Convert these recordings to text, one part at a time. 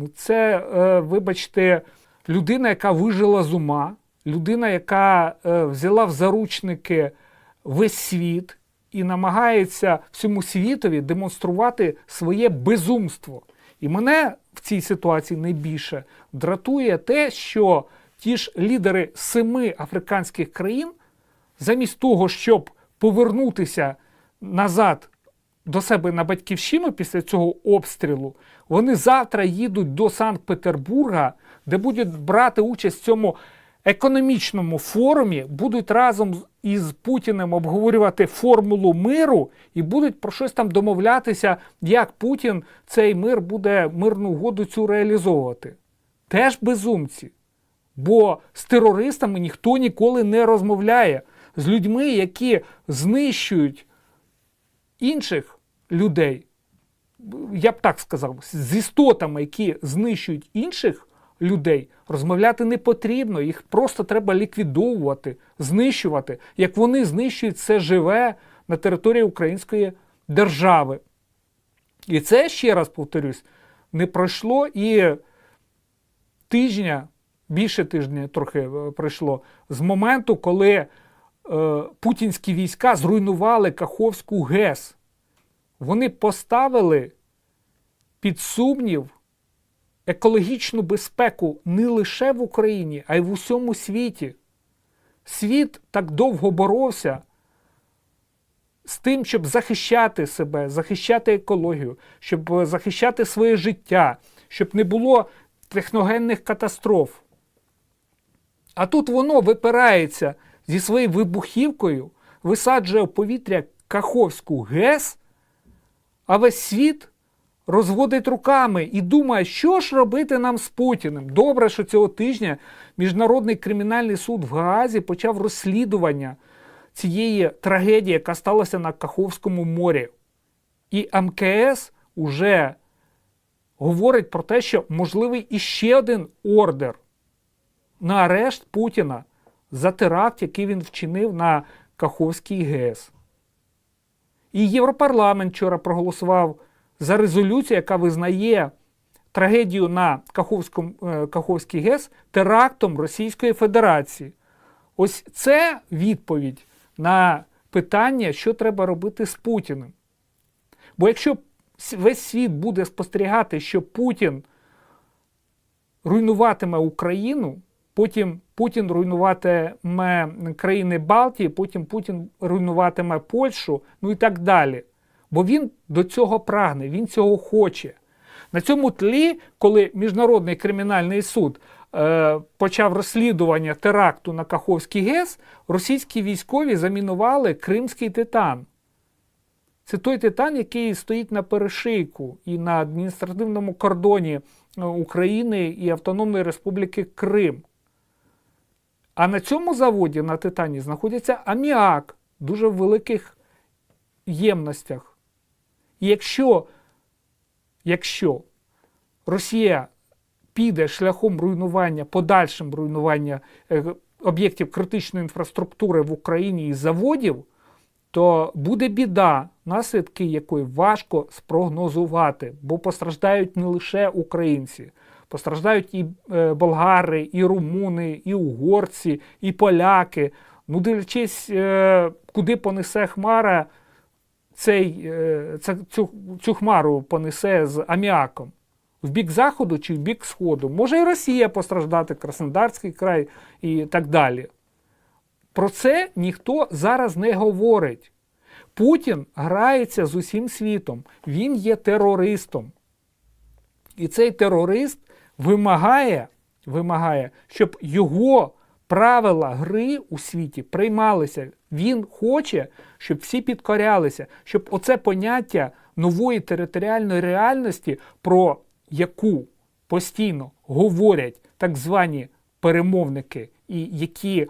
Ну, це, е, вибачте, людина, яка вижила з ума, людина, яка е, взяла в заручники весь світ і намагається всьому світові демонструвати своє безумство. І мене в цій ситуації найбільше дратує те, що ті ж лідери семи африканських країн, замість того, щоб повернутися назад до себе на батьківщину після цього обстрілу, вони завтра їдуть до Санкт-Петербурга, де будуть брати участь в цьому економічному форумі, будуть разом із Путіним обговорювати формулу миру і будуть про щось там домовлятися, як Путін цей мир буде мирну угоду цю реалізовувати. Теж безумці. Бо з терористами ніхто ніколи не розмовляє. З людьми, які знищують інших людей, я б так сказав, з істотами, які знищують інших людей, розмовляти не потрібно. Їх просто треба ліквідовувати, знищувати, як вони знищують все живе на території Української держави. І це, ще раз повторюсь, не пройшло і тижня, більше тижня трохи е, пройшло, з моменту, коли е, путінські війська зруйнували Каховську ГЕС. Вони поставили під сумнів екологічну безпеку не лише в Україні, а й в усьому світі. Світ так довго боровся з тим, щоб захищати себе, захищати екологію, щоб захищати своє життя, щоб не було техногенних катастроф. А тут воно випирається зі своєю вибухівкою, висаджує в повітря Каховську ГЕС, а весь світ розводить руками і думає, що ж робити нам з Путіним. Добре, що цього тижня Міжнародний кримінальний суд в Гаазі почав розслідування цієї трагедії, яка сталася на Каховському морі. І МКС уже говорить про те, що можливий іще один ордер на арешт Путіна за теракт, який він вчинив на Каховській ГЕС. І Європарламент вчора проголосував за резолюцію, яка визнає трагедію на Каховському, е, Каховській ГЕС терактом Російської Федерації. Ось це відповідь на питання, що треба робити з Путіним. Бо якщо весь світ буде спостерігати, що Путін руйнуватиме Україну, потім Путін руйнуватиме країни Балтії, потім Путін руйнуватиме Польщу, ну і так далі. Бо він до цього прагне, він цього хоче. На цьому тлі, коли Міжнародний кримінальний суд е, почав розслідування теракту на Каховський ГЕС, російські військові замінували Кримський титан. Це той титан, який стоїть на перешийку і на адміністративному кордоні е, України і Автономної Республіки Крим. А на цьому заводі на титані знаходиться аміак в дуже великих ємностях. І якщо, якщо Росія піде шляхом руйнування, подальшим руйнування е, об'єктів критичної інфраструктури в Україні і заводів, то буде біда, наслідки якої важко спрогнозувати, бо постраждають не лише українці, постраждають і е, болгари, і румуни, і угорці, і поляки. Ну, дивлячись, е, куди понесе хмара, цей, е, цю, цю хмару понесе з аміаком. В бік заходу чи в бік сходу. Може і Росія постраждати, Краснодарський край і так далі. Про це ніхто зараз не говорить. Путін грається з усім світом. Він є терористом. І цей терорист вимагає, вимагає, щоб його правила гри у світі приймалися. Він хоче, щоб всі підкорялися, щоб оце поняття нової територіальної реальності, про яку постійно говорять так звані перемовники, і які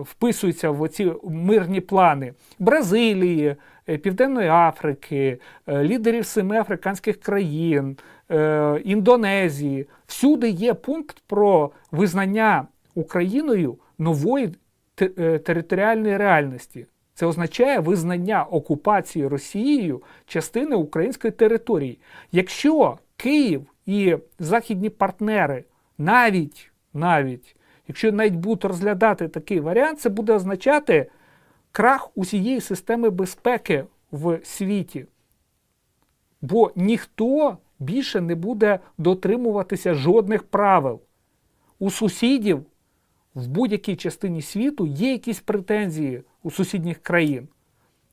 вписуються в ці мирні плани Бразилії, е, Південної Африки, е, лідерів семи африканських країн, е, Індонезії. Всюди є пункт про визнання Україною нової е, територіальної реальності. Це означає визнання окупації Росією частини української території. Якщо Київ і західні партнери, навіть, навіть, якщо навіть будуть розглядати такий варіант, це буде означати крах усієї системи безпеки в світі. Бо ніхто більше не буде дотримуватися жодних правил. У сусідів в будь-якій частині світу є якісь претензії у сусідніх країн.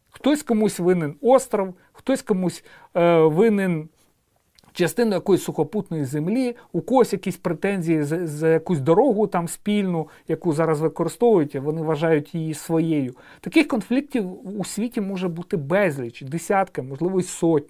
Хтось комусь винен остров, хтось комусь е, винен частину якоїсь сухопутної землі, у когось якісь претензії за, за якусь дорогу там спільну, яку зараз використовують, вони вважають її своєю. Таких конфліктів у світі може бути безліч, десятки, можливо, й сотні.